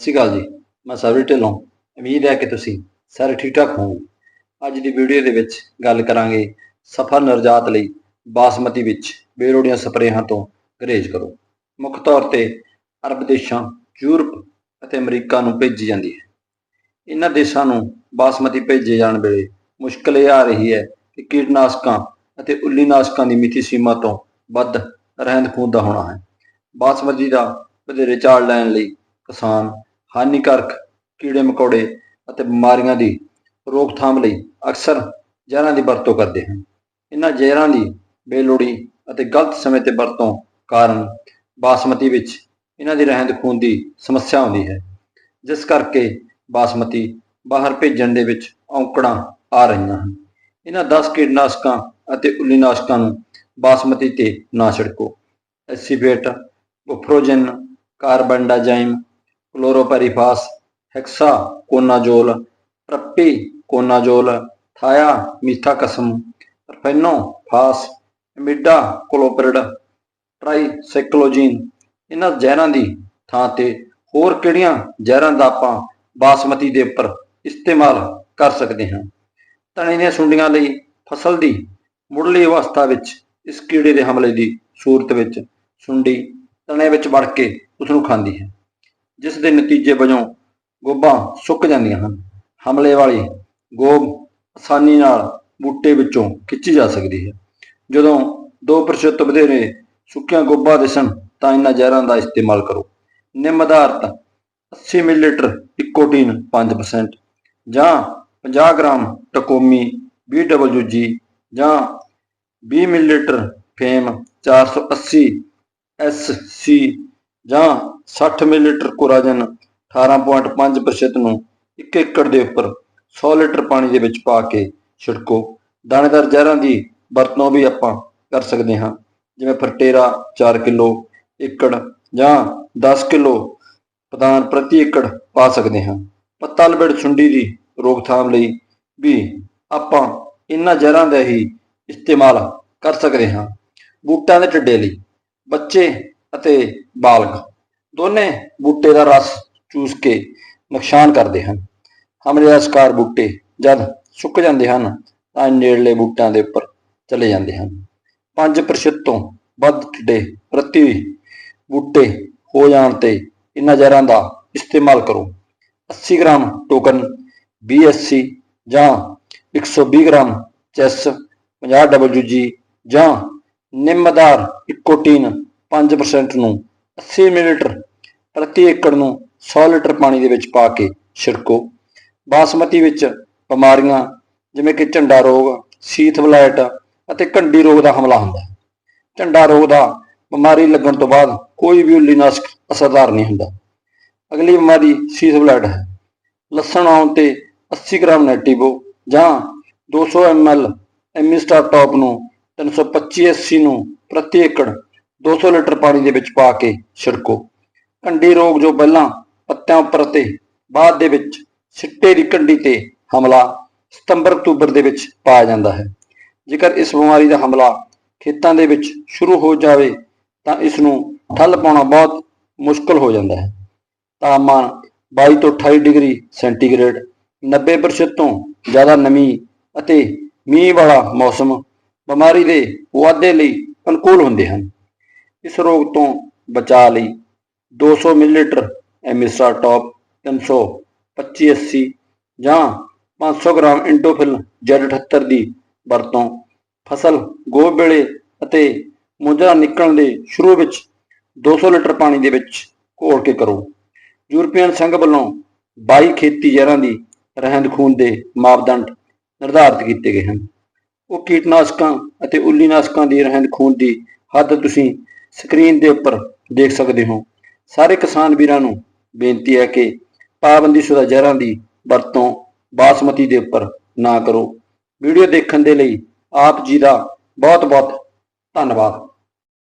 ਸਤਿ ਸ਼੍ਰੀ ਅਕਾਲ ਜੀ, ਮੈਂ ਸਰਵੀ ਢਿੱਲੋਂ, ਉਮੀਦ ਹੈ ਕਿ ਤੁਸੀਂ ਸਾਰੇ ਠੀਕ ਠਾਕ ਹੋਵੋਗੇ। ਅੱਜ ਦੀ ਵੀਡੀਓ ਦੇ ਵਿੱਚ ਗੱਲ ਕਰਾਂਗੇ ਸਫਲ ਨਿਰਜਾਤ ਲਈ ਬਾਸਮਤੀ ਵਿੱਚ ਬੇਲੋੜੀਆਂ ਸਪਰੇਹਾਂ ਤੋਂ ਗਰੇਜ ਕਰੋ। ਮੁੱਖ ਤੌਰ ਤੇ ਅਰਬ ਦੇਸ਼ਾਂ, ਯੂਰਪ ਅਤੇ ਅਮਰੀਕਾ ਨੂੰ ਭੇਜੀ ਜਾਂਦੀ ਹੈ। ਇਹਨਾਂ ਦੇਸ਼ਾਂ ਨੂੰ ਬਾਸਮਤੀ ਭੇਜੇ ਜਾਣ ਵੇਲੇ ਮੁਸ਼ਕਲ ਇਹ ਆ ਰਹੀ ਹੈ ਕਿ ਕੀਟਨਾਸ਼ਕਾਂ ਅਤੇ ਉੱਲੀਨਾਸ਼ਕਾਂ ਦੀ ਮਿਤੀ ਸੀਮਾ ਤੋਂ ਵੱਧ ਰਹਿੰਦ ਖੂੰਹਦ ਦਾ ਹੋਣਾ ਹੈ। ਬਾਸਮਤੀ ਦਾ ਵਧੇਰੇ ਝਾੜ ਲੈਣ ਲਈ ਕਿਸਾਨ ਹਾਨੀਕਾਰਕ ਕੀੜੇ ਮਕੌੜੇ ਅਤੇ ਬਿਮਾਰੀਆਂ ਦੀ ਰੋਕਥਾਮ ਲਈ ਅਕਸਰ ਜ਼ਹਿਰਾਂ ਦੀ ਵਰਤੋਂ ਕਰਦੇ ਹਨ। ਇਹਨਾਂ ਜ਼ਹਿਰਾਂ ਦੀ ਬੇਲੋੜੀ ਅਤੇ ਗਲਤ ਸਮੇਂ ਤੇ ਵਰਤੋਂ ਕਾਰਨ ਬਾਸਮਤੀ ਵਿੱਚ ਇਹਨਾਂ ਦੀ ਰਹਿੰਦ ਖੂਨ ਦੀ ਸਮੱਸਿਆ ਆਉਂਦੀ ਹੈ। ਜਿਸ ਕਰਕੇ ਬਾਸਮਤੀ ਬਾਹਰ ਭੇਜਣ ਦੇ ਵਿੱਚ ਔਂਕੜਾਂ ਆ ਰਹੀਆਂ ਹਨ। ਇਹਨਾਂ 10 ਕੀਟਨਾਸ਼ਕਾਂ ਅਤੇ ਉੱਲੀਨਾਸ਼ਕਾਂ ਨੂੰ ਬਾਸਮਤੀ ਤੇ ਨਾ ਛਿੜਕੋ। ਐਸੀਬੇਟ ਗੁਫਰੋਜਨ ਕਾਰਬਨਡਾਜ਼ਾਈਮ ਕਲੋਰੋਪੈਰੀਫਾਸ ਹੈਕਸਾ, ਕੋਨਾਜੋਲ, ਪ੍ਰੱਪੀ, ਕੋਨਾਜੋਲ, ਥਾਇਆ ਮੀਥਾ ਕਸਮ ਫਾਸ, ਐਮਿਡਾ, ਕੋਲੋਪਰਿਡ ਟ੍ਰਾਈਸਾਈਕਲੋਜੀਨ ਇਹਨਾਂ ਜ਼ਹਿਰਾਂ ਦੀ ਥਾਂ ਤੇ ਹੋਰ ਕਿਹੜੀਆਂ ਜ਼ਹਿਰਾਂ ਦਾ ਆਪਾਂ ਬਾਸਮਤੀ ਦੇ ਉੱਪਰ ਇਸਤੇਮਾਲ ਕਰ ਸਕਦੇ ਹਾਂ? ਤਣੇ ਦੀਆਂ ਸੁੰਡੀਆਂ ਲਈ ਫਸਲ ਦੀ ਮੁੱਢਲੀ ਅਵਸਥਾ ਵਿੱਚ ਇਸ ਕੀੜੇ ਦੇ ਹਮਲੇ ਦੀ ਸੂਰਤ ਵਿੱਚ ਸੁੰਡੀ ਤਣੇ ਵਿੱਚ ਵੜ ਕੇ ਉਸ ਨੂੰ ਖਾਂਦੀ ਹੈ। ਜਿਸ ਦੇ ਨਤੀਜੇ ਵਜੋਂ ਗੋਭਾਂ ਸੁੱਕ ਜਾਂਦੀਆਂ ਹਨ। ਹਮਲੇ ਵਾਲੀ ਗੋਭ ਆਸਾਨੀ ਨਾਲ ਬੂਟੇ ਵਿੱਚੋਂ ਖਿੱਚੀ ਜਾ ਸਕਦੀ ਹੈ। ਜਦੋਂ 2% ਤੋਂ ਵਧੇਰੇ ਸੁੱਕੀਆਂ ਗੋਭਾਂ ਦਿਸਣ ਤਾਂ ਇਹਨਾਂ ਜ਼ਹਿਰਾਂ ਦਾ ਇਸਤੇਮਾਲ ਕਰੋ। ਨਿੰਮ ਆਧਾਰਿਤ 80 ਮਿਲੀਲੀਟਰ ਇਕੋਟੀਨ 5% ਜਾਂ 50 ਗ੍ਰਾਮ ਟਕੋਮੀ BWG ਜਾਂ 20 ਮਿਲੀਲੀਟਰ ਫੇਮ 480 SC ਜਾਂ 60 ਮਿਲੀਲੀਟਰ ਕੋਰਾਜਨ 18.5% ਨੂੰ 1 ਏਕੜ ਦੇ ਉੱਪਰ 100 ਲੀਟਰ ਪਾਣੀ ਦੇ ਵਿੱਚ ਪਾ ਕੇ ਛਿੜਕੋ। ਦਾਣੇਦਾਰ ਜ਼ਹਿਰਾਂ ਦੀ ਵਰਤੋਂ ਵੀ ਆਪਾਂ ਕਰ ਸਕਦੇ ਹਾਂ। ਜਿਵੇਂ ਫਰਟੇਰਾ 4 ਕਿਲੋ ਏਕੜ ਜਾਂ 10 ਕਿਲੋ ਪਦਾਨ ਪ੍ਰਤੀ ਏਕੜ ਪਾ ਸਕਦੇ ਹਾਂ। ਪੱਤਾ ਲਪੇੜ ਸੁੰਡੀ ਦੀ ਰੋਕਥਾਮ ਲਈ ਵੀ ਆਪਾਂ ਇਹਨਾਂ ਜ਼ਹਿਰਾਂ ਦਾ ਹੀ ਇਸਤੇਮਾਲ ਕਰ ਸਕਦੇ ਹਾਂ। ਬੂਟਿਆਂ ਦੇ ਟਿੱਡੇ ਲਈ ਬੱਚੇ ਅਤੇ ਬਾਲਗ। ਦੋਨੇ ਬੂਟੇ ਦਾ ਰਸ ਚੂਸ ਕੇ ਨੁਕਸਾਨ ਕਰਦੇ ਹਨ। ਹਮਲੇ ਦਾ ਸ਼ਿਕਾਰ ਬੂਟੇ ਜਦ ਸੁੱਕ ਜਾਂਦੇ ਹਨ, ਤਾਂ ਨੇੜਲੇ ਬੂਟਿਆਂ ਦੇ ਉੱਪਰ ਚਲੇ ਜਾਂਦੇ ਹਨ। 5% ਤੋਂ ਵੱਧ ਟਿੱਡੇ ਪ੍ਰਤੀ ਬੂਟੇ ਹੋ ਜਾਣ ਤੇ ਇਹਨਾਂ ਜ਼ਹਿਰਾਂ ਦਾ ਇਸਤੇਮਾਲ ਕਰੋ। 80 ਗ੍ਰਾਮ ਟੋਕਨ BSC ਜਾਂ 120 ਗ੍ਰਾਮ ਚੈਸ 50 WG ਜਾਂ ਨਿੰਮਦਾਰ ਇਕੋਟੀਨ 5% ਨੂੰ 80 ਮਿਲੀਲੀਟਰ ਪ੍ਰਤੀ ਏਕੜ ਨੂੰ 100 ਲੀਟਰ ਪਾਣੀ ਦੇ ਵਿੱਚ ਪਾ ਕੇ ਛਿੜਕੋ। ਬਾਸਮਤੀ ਵਿੱਚ ਬਿਮਾਰੀਆਂ ਜਿਵੇਂ ਕਿ ਝੰਡਾ ਰੋਗ, ਸੀਥ ਬਲੈਟ ਅਤੇ ਘੰਡੀ ਰੋਗ ਦਾ ਹਮਲਾ ਹੁੰਦਾ ਹੈ। ਝੰਡਾ ਰੋਗ ਦਾ ਬਿਮਾਰੀ ਲੱਗਣ ਤੋਂ ਬਾਅਦ ਕੋਈ ਵੀ ਉੱਲੀਨਾਸ਼ਕ ਅਸਰਦਾਰ ਨਹੀਂ ਹੁੰਦਾ। ਅਗਲੀ ਬਿਮਾਰੀ ਸੀਥ ਬਲੈਟ ਹੈ। ਲਸਣ ਆਉਣ ਤੇ 80 ਗ੍ਰਾਮ ਨੈਟੀਵੋ ਜਾਂ 200 ml ਐਮਿਸਟਾ ਟੌਪ ਨੂੰ 325 SC ਨੂੰ ਪ੍ਰਤੀ ਏਕੜ 200 ਲੀਟਰ ਪਾਣੀ ਦੇ ਵਿੱਚ ਪਾ ਕੇ ਛਿੜਕੋ। ਕੰਡੀ ਰੋਗ ਜੋ ਪਹਿਲਾਂ ਪੱਤਿਆਂ ਉੱਪਰ ਤੇ ਬਾਅਦ ਦੇ ਵਿੱਚ ਸਿੱਟੇ ਦੀ ਕੰਡੀ ਤੇ ਹਮਲਾ ਸਤੰਬਰ ਅਕਤੂਬਰ ਦੇ ਵਿੱਚ ਪਾਇਆ ਜਾਂਦਾ ਹੈ। ਜੇਕਰ ਇਸ ਬਿਮਾਰੀ ਦਾ ਹਮਲਾ ਖੇਤਾਂ ਦੇ ਵਿੱਚ ਸ਼ੁਰੂ ਹੋ ਜਾਵੇ ਤਾਂ ਇਸ ਨੂੰ ਠੱਲ ਪਾਉਣਾ ਬਹੁਤ ਮੁਸ਼ਕਲ ਹੋ ਜਾਂਦਾ ਹੈ। ਤਾਪਮਾਨ 22 ਤੋਂ 28 ਡਿਗਰੀ ਸੈਂਟੀਗ੍ਰੇਡ 90% ਤੋਂ ਜ਼ਿਆਦਾ ਨਮੀ ਅਤੇ ਮੀਂਹ ਵਾਲਾ ਮੌਸਮ ਬਿਮਾਰੀ ਦੇ ਵਾਧੇ ਲਈ ਅਨੁਕੂਲ ਹੁੰਦੇ ਹਨ। ਇਸ ਰੋਗ ਤੋਂ ਬਚਾਅ ਲਈ 200 ਮਿਲੀਲੀਟਰ ਐਮਿਸਟਾ ਟੌਪ 325 80 ਜਾਂ 500 ਗ੍ਰਾਮ ਇੰਡੋਫਿਲ Z78 ਦੀ ਵਰਤੋਂ। ਫਸਲ ਗੋਭ ਵੇਲੇ ਅਤੇ ਮੁੰਜਰਾ ਨਿਕਲਣ ਦੇ ਸ਼ੁਰੂ ਵਿੱਚ 200 ਲੀਟਰ ਪਾਣੀ ਦੇ ਵਿੱਚ ਘੋਲ ਕੇ ਕਰੋ। ਯੂਰਪੀਅਨ ਸੰਘ ਵੱਲੋਂ 22 ਖੇਤੀ ਜ਼ਹਿਰਾਂ ਦੀ ਰਹਿੰਦ ਖੂਨ ਦੇ ਮਾਪਦੰਡ ਨਿਰਧਾਰਿਤ ਕੀਤੇ ਗਏ ਹਨ। ਉਹ ਕੀਟਨਾਸ਼ਕਾਂ ਅਤੇ ਉੱਲੀਨਾਸ਼ਕਾਂ ਦੀ ਰਹਿੰਦ ਖੂਨ ਦੀ ਹੱਦ ਤੁਸੀਂ ਸਕਰੀਨ ਦੇ ਉੱਪਰ ਦੇਖ ਸਕਦੇ ਹੋ। ਸਾਰੇ ਕਿਸਾਨ ਵੀਰਾਂ ਨੂੰ ਬੇਨਤੀ ਹੈ ਕਿ ਪਾਬੰਦੀ ਸ਼ੁਦਾ ਜ਼ਹਿਰਾਂ ਦੀ ਵਰਤੋਂ ਬਾਸਮਤੀ ਦੇ ਉੱਪਰ ਨਾ ਕਰੋ। ਵੀਡੀਓ ਦੇਖਣ ਦੇ ਲਈ ਆਪ ਜੀ ਦਾ ਬਹੁਤ ਬਹੁਤ ਧੰਨਵਾਦ।